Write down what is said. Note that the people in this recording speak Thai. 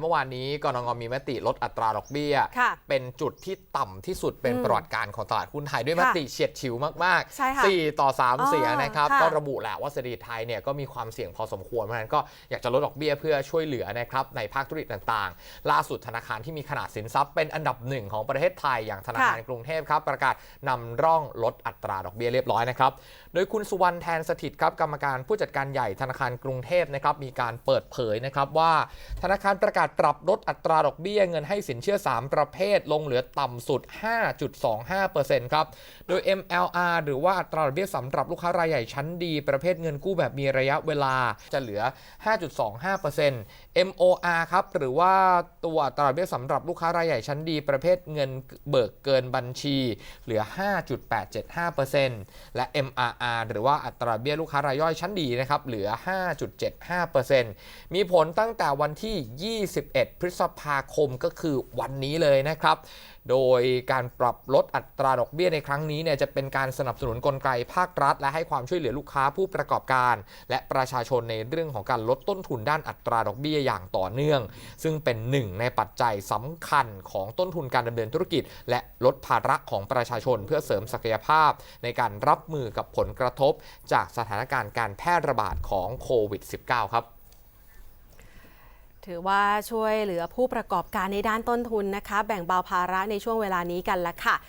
เมื่อวานนี้กรงงมีมติลดอัตราดอกเบี้ยค่ะเป็นจุดที่ต่ำที่สุดเป็นอืมประวัติการของตลาดหุ้นไทยด้วยมค่ะติเฉียดฉิวมากใช่ค่ะ4ต่อ3อ๋อเสียงนะครับค่ะก็ระบุแหละว่าเศรษฐกิจไทยเนี่ยก็มีความเสี่ยงพอสมควรเพราะฉะนั้นก็อยากจะลดดอกเบี้ยเพื่อช่วยเหลือนะครับในภาคธุรกิจต่างๆ ล่าสุดธนาคารที่มีขนาดสินทรัพย์เป็นอันดับหนึ่งของประเทศไทยอย่างธนาคารค่ะกรุงเทพครับประกาศนำร่องลดอัตราดอกเบี้ยเรียบร้อยนะครับโดยคุณสุวรรณแทนสถิตครับกรรมการผู้จัดการใหญ่ธนาคารกรุงเทพนะครับมีการเปิดเผยนะครับว่าธนาคารประกาศปรับลดอัตราดอกเบี้ยเงินให้สินเชื่อ 3 ประเภทลงเหลือต่ำสุด 5.25%ครับ โดย MLR หรือว่าอัตราดอกเบี้ยสำหรับลูกค้ารายใหญ่ชั้นดี ประเภทเงินกู้แบบมีระยะเวลาจะเหลือ 5.25% MOR ครับหรือว่าตัวอัตราดอกเบี้ยสำหรับลูกค้ารายใหญ่ชั้นดี ประเภทเงินเบิกเกินบัญชี เหลือ 5.875%และ MRR หรือว่าอัตราดอกเบี้ยลูกค้ารายย่อยชั้นดีนะครับเหลือ 5.75%มีผลตั้งแต่วันที่ 20 21 พฤษภาคมก็คือวันนี้เลยนะครับ โดยการปรับลดอัตราดอกเบี้ยในครั้งนี้เนี่ยจะเป็นการสนับสนุนกลไกภาครัฐ และให้ความช่วยเหลือลูกค้าผู้ประกอบการ และประชาชนในเรื่องของการลดต้นทุนด้านอัตราดอกเบี้ยอย่างต่อเนื่อง ซึ่งเป็นหนึ่งในปัจจัยสำคัญของต้นทุนการดำเนินธุรกิจ และลดภาระของประชาชน เพื่อเสริมศักยภาพ ในการรับมือกับผลกระทบ จากสถานการณ์การแพร่ระบาดของโควิด -19 ครับ ถือว่าช่วยเหลือผู้ประกอบการในด้านต้นทุนนะคะ แบ่งเบาภาระในช่วงเวลานี้กันละค่ะ